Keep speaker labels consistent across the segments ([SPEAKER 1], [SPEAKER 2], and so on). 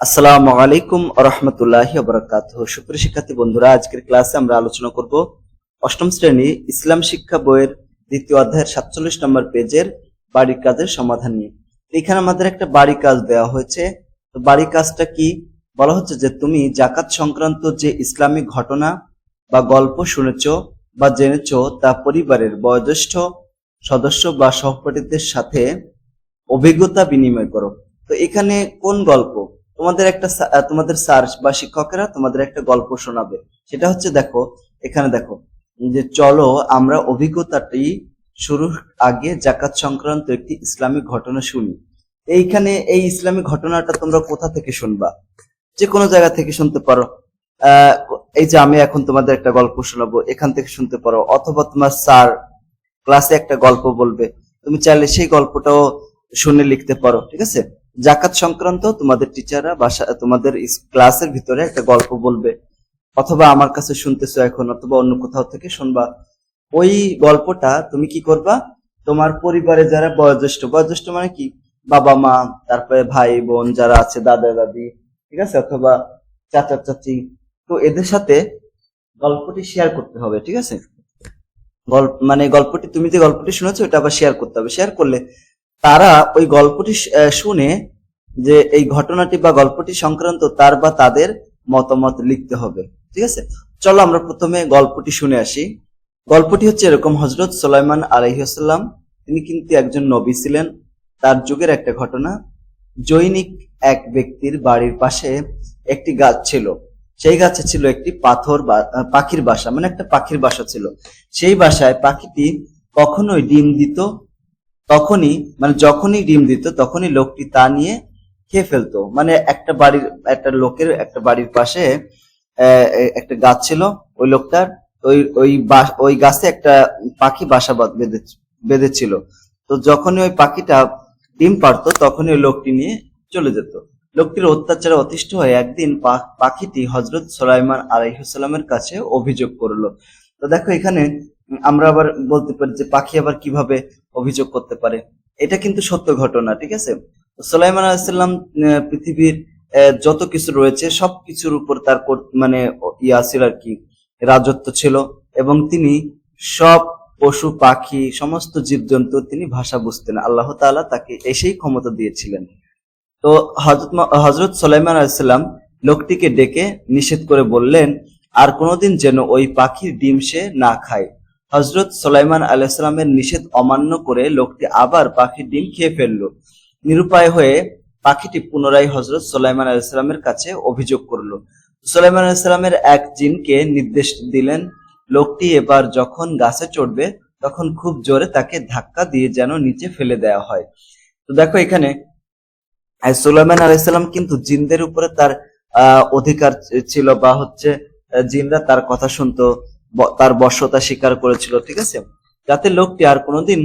[SPEAKER 1] আসসালামু আলাইকুম রহমতুল্লাহি বরকাত সুপ্রিয় শিক্ষার্থী বন্ধুরা, আজকের ক্লাসে আমরা আলোচনা করব অষ্টম শ্রেণি ইসলাম শিক্ষা বইয়ের দ্বিতীয় অধ্যায়ের সাতচল্লিশ নম্বর পেজের বাড়ির কাজের সমাধান নিয়ে। এখানে আমাদের একটা বাড়ি কাজ দেওয়া হয়েছে। তো বাড়ি কাজটা কি? বলা হচ্ছে যে তুমি জাকাত সংক্রান্ত যে ইসলামিক ঘটনা বা গল্প শুনেছ বা জেনেছ তা পরিবারের বয়োজ্যেষ্ঠ সদস্য বা সহপাঠীদের সাথে অভিজ্ঞতা বিনিময় করো। তো এখানে কোন গল্প? তোমাদের একটা তোমাদের স্যার বা শিক্ষকেরা তোমাদের একটা গল্প শোনাবে। সেটা হচ্ছে দেখো, এখানে দেখো, যে চলো আমরা অভিজ্ঞতাটি শুরুর আগে জাকাত সংক্রান্ত একটি ইসলামিক ঘটনা শুনি। এইখানে এই ইসলামিক ঘটনাটা তোমরা কোথা থেকে শুনবা? যে কোনো জায়গা থেকে শুনতে পারো। এই যে আমি এখন তোমাদের একটা গল্প শোনাবো, এখান থেকে শুনতে পারো। অথবা তোমার স্যার ক্লাসে একটা গল্প বলবে। তুমি চাইলে সেই গল্পটাও শুনে লিখতে পারো, ঠিক আছে? জাকাত সংক্রান্ত তোমাদের টিচাররা বাসা তোমাদের ক্লাসের ভিতরে একটা গল্প বলবে, অথবা আমার কাছে শুনতেছো এখন, অথবা অন্য কোথাও থেকে শুনবা। ওই গল্পটা তুমি কি করবা? তোমার পরিবারে যারা বয়োজ্যেষ্ঠ বয়োজ্যেষ্ঠ মানে কি? বাবা মা, তারপরে ভাই, বোন যারা আছে, দাদা, দাদি, ঠিক আছে? অথবা চাচা, চাচি। তো এদের সাথে গল্পটি শেয়ার করতে হবে, ঠিক আছে? গল্প মানে গল্পটি, তুমি যে গল্পটি শুনেছো, এটা আবার শেয়ার করতে হবে। শেয়ার করলে তারা ওই গল্পটি শুনে যে এই ঘটনাটি বা গল্পটি সংক্রান্ত তার বা তাদের মতামত লিখতে হবে, ঠিক আছে? চলো আমরা প্রথমে গল্পটি শুনে আসি। গল্পটি হচ্ছে এরকম হজরত সোলাইমান আলহিহাল্লাম তিনি কিন্তু একজন নবী ছিলেন। তার যুগের একটা ঘটনা, জৈনিক এক ব্যক্তির বাড়ির পাশে একটি গাছ ছিল। সেই গাছে ছিল একটি পাথর বা- পাখির বাসা মানে একটা পাখির বাসা ছিল। সেই বাসায় পাখিটি কখনোই ডিম দিত তখনই মানে যখনই ডিম দিত, তখনই লোকটি তা নিয়ে খেয়ে ফেলতো। মানে একটা বাড়ির, একটা লোকের, একটা বাড়ির পাশে একটা গাছ ছিল, ওই লোকটার, ওই ওই ওই গাছে একটা পাখি বাসা বাঁধ- বেঁধে, বেঁধেছিল। তো যখনই ওই পাখিটা ডিম পারতো তখনই ওই লোকটি নিয়ে চলে যেত। লোকটির অত্যাচারে অতিষ্ঠ হয়ে একদিন পাখিটি হজরত সোলাইমান আলাইসাল্লামের কাছে অভিযোগ করল। তো দেখো এখানে আমরা আবার বলতে পারি যে পাখি আবার কীভাবে অভিযোগ করতে পারে। এটা কিন্তু সত্য ঘটনা, ঠিক আছে? সোলাইমান আলাইসাল্লাম পৃথিবীর যত কিছু রয়েছে, সব কিছুর উপর তার মানে ইয়া ছিল আর কি, রাজত্ব ছিল এবং তিনি সব পশু, পাখি, সমস্ত জীবজন্তু তিনি ভাষা বুঝতেন। আল্লাহ তাআলা তাকে এসেই ক্ষমতা দিয়েছিলেন। তো হজরত হজরত সোলাইমান আলাইসাল্লাম লোকটিকে ডেকে নিষেধ করে বললেন, আর কোনোদিন যেন ওই পাখির ডিম সে না খায়। হজরত সোলাইমান আলাইসাল্লামের নিষেধ অমান্য করে লোকটি আবার পাখির ডিম খেয়ে ফেলল। নিরুপায় হয়ে পাখিটি পুনরায় হজরত সোলাইমান আলাইসাল্লামের কাছে অভিযোগ করল। সোলাইমান আলাইসাল্লামের এক জিনকে নির্দেশ দিলেন, লোকটি এবার যখন গাছে চড়বে, তখন খুব জোরে তাকে ধাক্কা দিয়ে যেন নিচে ফেলে দেওয়া হয়। তো দেখো এখানে সোলাইমান আলাইসাল্লাম কিন্তু জিনদের উপরে তার অধিকার ছিল বা হচ্ছে জিনরা তার কথা শুনতো। তার বশ্যতা স্বীকার করেছিল, ঠিক আছে? যাতে লোকটি আর কোনোদিন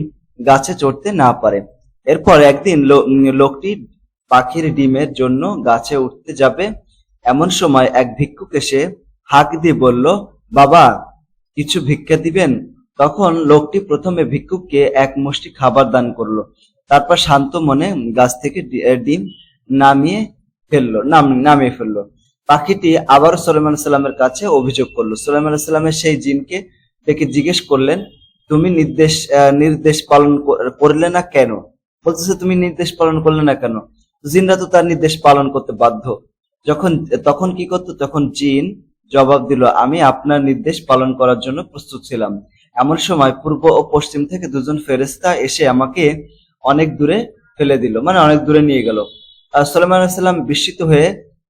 [SPEAKER 1] গাছে চড়তে না পারে। এরপর একদিন লোকটি পাখির ডিমের জন্য গাছে উঠতে যাবে। এমন সময় এক ভিক্ষুক এসে হাঁক দিয়ে বলল, বাবা, কিছু ভিক্ষা দিবেন? তখন লোকটি প্রথমে ভিক্ষুককে এক মুষ্টি খাবার দান করল। তারপর শান্ত মনে গাছ থেকে ডিম নামিয়ে ফেলল, নাম নামিয়ে ফেলল। পাখিটি আবার সোলেমান সাল্লামের কাছে অভিযোগ করল। সোলেমান সাল্লামের সেই জিনকে ডেকে জিজ্ঞেস করলেন, তুমি নির্দেশ নির্দেশ পালন করলে না কেন? বলতেছে, তুমি নির্দেশ পালন করলে না কেন? জিনরা তো তার নির্দেশ পালন করতে বাধ্য। যখন, তখন কি করতো? তখন জিন জবাব দিল, আমি আপনার নির্দেশ পালন করার জন্য প্রস্তুত ছিলাম। এমন সময় পূর্ব ও পশ্চিম থেকে দুজন ফেরেস্তা এসে আমাকে অনেক দূরে ফেলে দিল। মানে অনেক দূরে নিয়ে গেল। সাল্লাম বিস্মিত হয়ে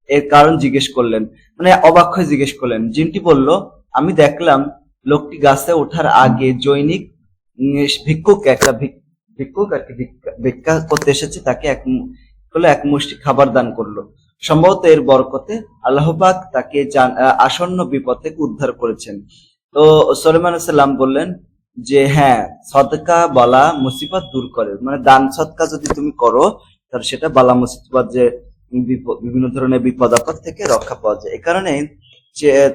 [SPEAKER 1] এর কারণ জিজ্ঞেস করলেন। মানে অবাক হয়ে জিজ্ঞেস করলেন। জিনটি বলল, আমি দেখলাম লোকটি গাছে ওঠার আগে জৈনিক ভিক্ষুক একটা ভিক্ষুক আর কি ভিক্ষা- করতে এসেছে, তাকে এক হলো এক মুষ্টি খাবার দান করল। সম্ভবত এর বরকতে আল্লাহবাক তাকে আসন্ন বিপদ থেকে উদ্ধার করেছেন। তো সলেমান সাল্লাম বললেন যে হ্যাঁ সদকা বালা মুসিবত দূর করে। মানে দান সদকা যদি তুমি করো, তাহলে সেটা বালা মুসিবত যে বিভিন্ন ধরনের বিপদ আপদ থেকে রক্ষা পাওয়া যায়। এই কারণে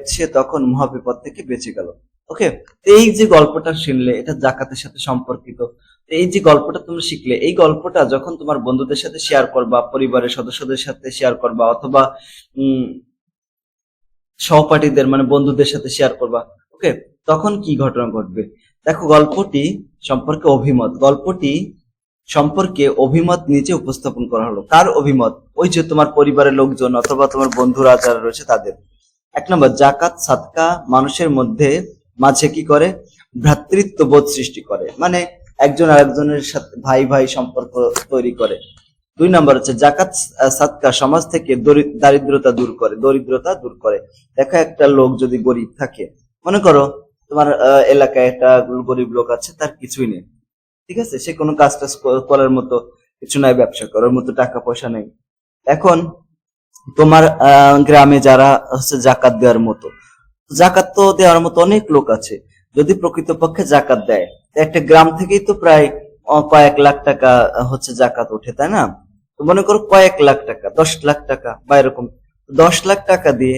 [SPEAKER 1] সে তখন মহাবিপদ থেকে বেঁচে গেল। ওকে? এই যে গল্পটা শুনলে, এটা জাকাতের সাথে সম্পর্কিত। এই যে গল্পটা তুমি শিখলে, এই গল্পটা যখন তোমার বন্ধুদের সাথে শেয়ার করবা, পরিবারের সদস্যদের সাথে শেয়ার করবা, অথবা, উম, সহপাঠীদের মানে বন্ধুদের সাথে শেয়ার করবা, ওকে? তখন কি ঘটনা ঘটবে? দেখো, গল্পটি সম্পর্কে অভিমত। গল্পটি সম্পর্কে অভিমত নিচে উপস্থাপন করা হলো। কার অভিমত? ওই যে তোমার পরিবারের লোকজন অথবা তোমার বন্ধুরা যারা রয়েছে তাদের। এক নম্বর জাকাত সাদকা মানুষের মধ্যে, মাঝে কি করে? ভ্রাতৃত্ববোধ সৃষ্টি করে। মানে একজন আরেকজনের সাথে ভাই ভাই সম্পর্ক তৈরি করে। দুই নম্বর হচ্ছে জাকাত সাদকা সমাজ থেকে দারিদ্রতা দূর করে, দরিদ্রতা দূর করে। দেখো, একটা লোক যদি গরিব থাকে, মনে করো তোমার এলাকায় একটা গরিব লোক আছে, তার কিছুই নেই। ঠিক আছে? সে কোনো কাজ টাজ করার মতো কিছু নাই, ব্যবসা করার মতো টাকা পয়সা নেই। এখন তোমার গ্রামে যারা হচ্ছে জাকাত দেওয়ার মতো, জাকাত তো দেওয়ার মতো অনেক লোক আছে। যদি প্রকৃতপক্ষে জাকাত দেয় একটা গ্রাম থেকেই তো প্রায় কয়েক লাখ টাকা হচ্ছে জাকাত ওঠে, তাই না? তো মনে করো কয়েক লাখ টাকা, দশ লাখ টাকা বা এরকম। দশ লাখ টাকা দিয়ে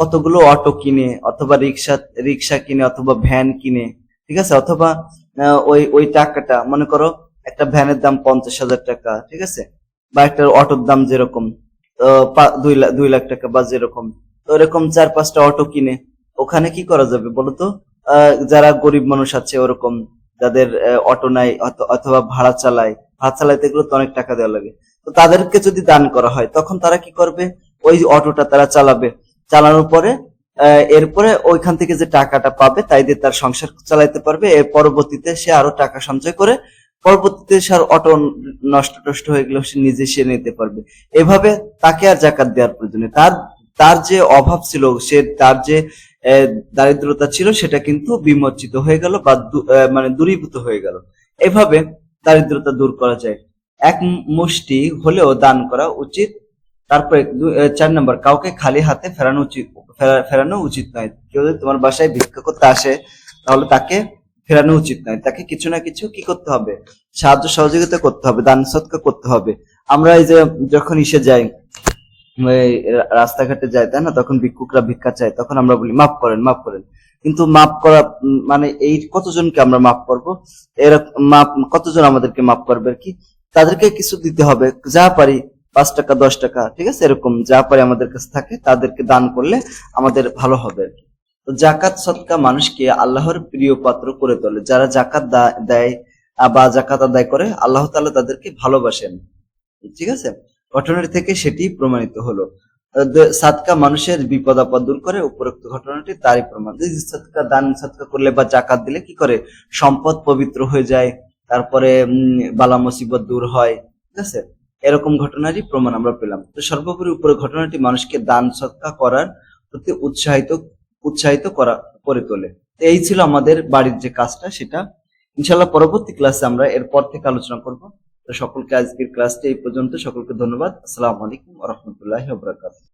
[SPEAKER 1] কতগুলো অটো কিনে, অথবা রিক্সা রিক্সা কিনে, অথবা ভ্যান কিনে, ঠিক আছে? অথবা ওই ওই টাকাটা, মনে করো, একটা ভ্যানের দাম পঞ্চাশ হাজার টাকা, ঠিক আছে? বা একটা অটোর দাম যেরকম দুই লাখ দুই লাখ টাকা বা যেরকম। তো এরকম চার, পাঁচটা অটো কিনে, ওখানে কি করা যাবে বলতো যারা গরিব মানুষ আছে ওরকম, যাদের অটো নাই, অথ- অথবা ভাড়া চালায়, ভাড়া চালাইতে গেলে তো অনেক টাকা দেওয়া লাগে। তো তাদেরকে যদি দান করা হয়, তখন তারা কি করবে? ওই অটোটা তারা চালাবে। চালানোর পরে এরপরে ওইখান থেকে যে টাকাটা পাবে, তাই দিয়ে তার সংসার চালাইতে পারবে। এর পরবর্তীতে সে আরও টাকা সঞ্চয় করে, পরবর্তীতে সে আর অটো নষ্ট টষ্ট হয়ে গেলেও সে নিজে সে নিতে পারবে। এভাবে তাকে আর জাকাত দেওয়ার প্রয়োজন। তার তার যে অভাব ছিল, সে তার যে দারিদ্রতা ছিল, সেটা কিন্তু বিমোচিত হয়ে গেল বা মানে দূরীভূত হয়ে গেল। এভাবে দারিদ্রতা দূর করা যায়। এক মুষ্টি হলেও দান করা উচিত। তারপরে চার নম্বর, কাউকে খালি হাতে ফেরানো উচিত ফেরানো উচিত নয়। কেউ যদি তোমার বাসায় ভিক্ষা করতে আসে, তাহলে তাকে ফেরানো উচিত নয়। তাকে কিছু না কিছু কি করতে হবে? সাহায্য সহযোগিতা করতে হবে, দান সৎকার করতে হবে। আমরা এই যে যখন ইসে যাই রাস্তাঘাটে যাই, তাই না? তখন ভিক্ষুকরা ভিক্ষা চায়, তখন আমরা বলি, মাফ করেন মাফ করেন। কিন্তু মাফ করা মানে এই কতজনকে আমরা মাফ করব? এরকম মাপ কতজন আমাদেরকে মাফ করবে কি? তাদেরকে কিছু দিতে হবে। যা পারি পাঁচ টাকা, দশ টাকা, ঠিক আছে? এরকম যা পারি আমাদের কাছে থাকে, তাদেরকে দান করলে আমাদের ভালো হবে তো জাকাত সৎকা মানুষকে আল্লাহর প্রিয় পাত্র করে তোলে। যারা জাকাত দেয় বা জাকাত আদায় করে, আল্লাহ তাআলা তাদেরকে ভালোবাসেন। ঠিক আছে? ঘটনাটি থেকে সেটি প্রমাণিত হলো। সাদকা মানুষের বিপদ আপদ দূর করে উপরোক্ত ঘটনাটি তারই প্রমাণ। সাদকা দান সাদকা করলে বা জাকাত দিলে কি করে? সম্পদ পবিত্র হয়ে যায়, তারপরে বালা মুসিবত দূর হয়, ঠিক আছে? এরকম ঘটনারই প্রমাণ আমরা পেলাম। তো সর্বোপরি উপরে ঘটনাটি মানুষকে দান সৎকা করার প্রতি উৎসাহিত উৎসাহিত করা, করে তোলে। তো এই ছিল আমাদের বাড়ির যে কাজটা, সেটা ইনশাল্লাহ পরবর্তী ক্লাসে আমরা এরপর থেকে আলোচনা করব। তো সকলকে আজকের ক্লাসটি এই পর্যন্ত। সকলকে ধন্যবাদ। আসসালামু আলাইকুম রহমতুল্লাহ